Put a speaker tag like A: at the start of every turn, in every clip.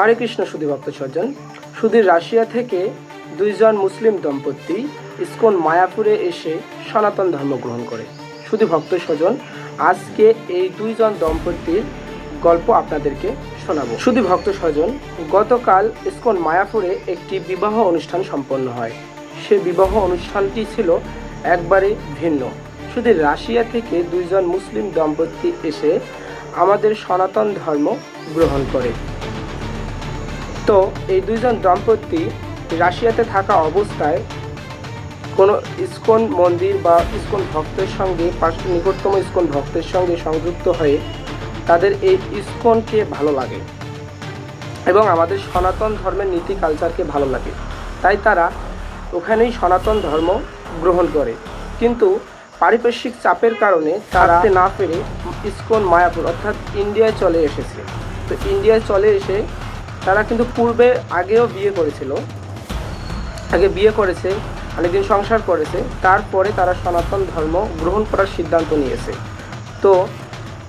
A: হরে কৃষ্ণ সুধী ভক্ত সজ্জন, সুধীর রাশিয়া থেকে দুইজন মুসলিম দম্পতি ইসকন মায়াপুরে এসে সনাতন ধর্ম গ্রহণ করে। শুধু ভক্ত স্বজন আজকে এই দুইজন দম্পতির গল্প আপনাদেরকে শোনাবো। শুধু ভক্ত স্বজন গতকাল ইসকন মায়াপুরে একটি বিবাহ অনুষ্ঠান সম্পন্ন হয়। সে বিবাহ অনুষ্ঠানটি ছিল একবারে ভিন্ন। শুধু রাশিয়া থেকে দুইজন মুসলিম দম্পতি এসে আমাদের সনাতন ধর্ম গ্রহণ করে। তো এই দুইজন দম্পতি রাশিয়াতে থাকা অবস্থায় কোনো ইস্কন মন্দির বা ইস্কন ভক্তের সঙ্গে নিকটতম ইসকন ভক্তের সঙ্গে সংযুক্ত হয়ে তাদের এই ইসকনকে ভালো লাগে এবং আমাদের সনাতন ধর্মের নীতি কালচারকে ভালো লাগে। তাই তারা ওখানেই সনাতন ধর্ম গ্রহণ করে। কিন্তু পারিপার্শ্বিক চাপের কারণে তারা থাকতে না পেরে ইস্কন মায়াপুর অর্থাৎ ইন্ডিয়ায় চলে এসেছে। তো ইন্ডিয়ায় চলে এসে তারা কিন্তু পূর্বে আগেও বিয়ে করেছিল। আগে বিয়ে করেছে, অনেকদিন সংসার করেছে, তারপরে তারা সনাতন ধর্ম গ্রহণ করার সিদ্ধান্ত নিয়েছে। তো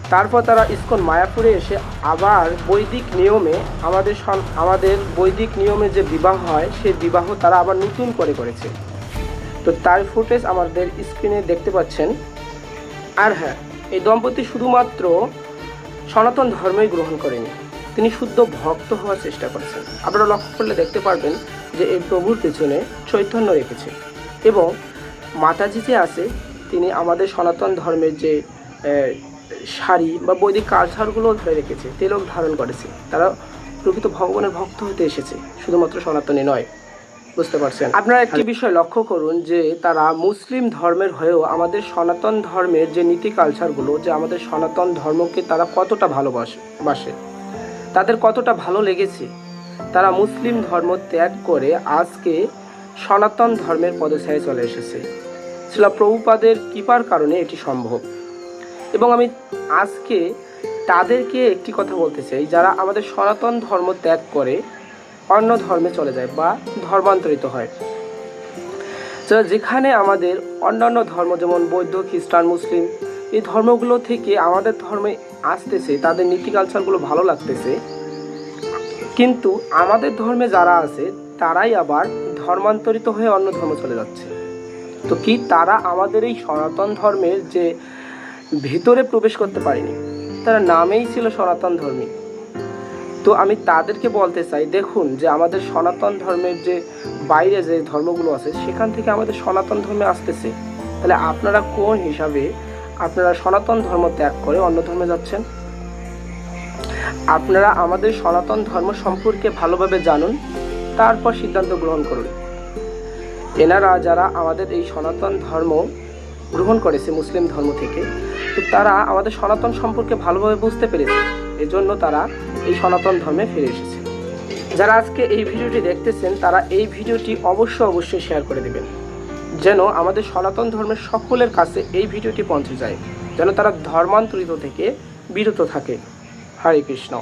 A: তারপর তারা ইসকন মায়াপুরে এসে আবার বৈদিক নিয়মে আমাদের আমাদের বৈদিক নিয়মে যে বিবাহ হয়, সেই বিবাহ তারা আবার নতুন করে করেছে। তো তার ফুটেজ আমাদের স্ক্রিনে দেখতে পাচ্ছেন। আর হ্যাঁ এই দম্পতি শুধুমাত্র সনাতন ধর্মই গ্রহণ করেনি। তিনি শুদ্ধ ভক্ত হওয়ার চেষ্টা করেছেন। আপনারা লক্ষ্য করলে দেখতে পারবেন যে এই প্রভুর পেছনে চৈতন্য রেখেছে এবং মাতাজি যে আছে তিনি আমাদের সনাতন ধর্মের যে শাড়ি বা বৈদিক কালচারগুলো ধরে রেখেছে তিলক ধারণ করেছে। তারা প্রকৃত ভগবানের ভক্ত হতে এসেছে শুধুমাত্র সনাতনী নয়। বুঝতে পারছেন? আপনারা একটি বিষয় লক্ষ্য করুন যে তারা মুসলিম ধর্মের হয়েও আমাদের সনাতন ধর্মের যে নীতি কালচারগুলো যে আমাদের সনাতন ধর্মকে তারা কতটা ভালোবাসে বাসে। তাদের কতটা ভালো লেগেছে। তারা মুসলিম ধর্ম ত্যাগ করে আজকে সনাতন ধর্মের পদছায় চলে এসেছে। শিলা প্রভুপাদের কৃপার কারণে এটি সম্ভব। এবং আমি আজকে তাদেরকে একটি কথা বলতে চাই, যারা আমাদের সনাতন ধর্ম ত্যাগ করে অন্য ধর্মে চলে যায় বা ধর্মান্তরিত হয়। যেখানে আমাদের অন্যান্য ধর্ম যেমন বৌদ্ধ, খ্রিস্টান, মুসলিম, এই ধর্মগুলো থেকে আমাদের ধর্মে আসতেছে, তাদের নীতি কালচারগুলো ভালো লাগতেছে। কিন্তু আমাদের ধর্মে যারা আছে, তারাই আবার ধর্মান্তরিত হয়ে অন্য ধর্ম চলে যাচ্ছে। তো কি তারা আমাদের এই সনাতন ধর্মের যে ভিতরে প্রবেশ করতে পারেনি, তারা নামেই ছিল সনাতন ধর্মী। তো আমি তাদেরকে বলতে চাই, দেখুন যে আমাদের সনাতন ধর্মের যে বাইরে যে ধর্মগুলো আছে, সেখান থেকে আমাদের সনাতন ধর্মে আসতেছে। তাহলে আপনারা কোন হিসাবে আপনারা সনাতন ধর্ম ত্যাগ করে অন্য ধর্মে যাচ্ছেন? আপনারা আমাদের সনাতন ধর্ম সম্পর্কে ভালোভাবে জানুন, তারপর সিদ্ধান্ত গ্রহণ করুন। এনারা যারা আমাদের এই সনাতন ধর্ম গ্রহণ করেছে, মুসলিম ধর্ম থেকে, তো তারা আমাদের সনাতন সম্পর্কে ভালোভাবে বুঝতে পেরেছে। এজন্য তারা এই সনাতন ধর্মে ফিরে এসেছে। যারা আজকে এই ভিডিওটি দেখতেছেন, তারা এই ভিডিওটি অবশ্যই অবশ্যই শেয়ার করে দেবেন। যেন আমাদের সনাতন ধর্মের সকলের কাছে এই ভিডিওটি পৌঁছে যায়, যেন তারা ধর্মান্তরিত থেকে বিরত থাকে। হরে কৃষ্ণ।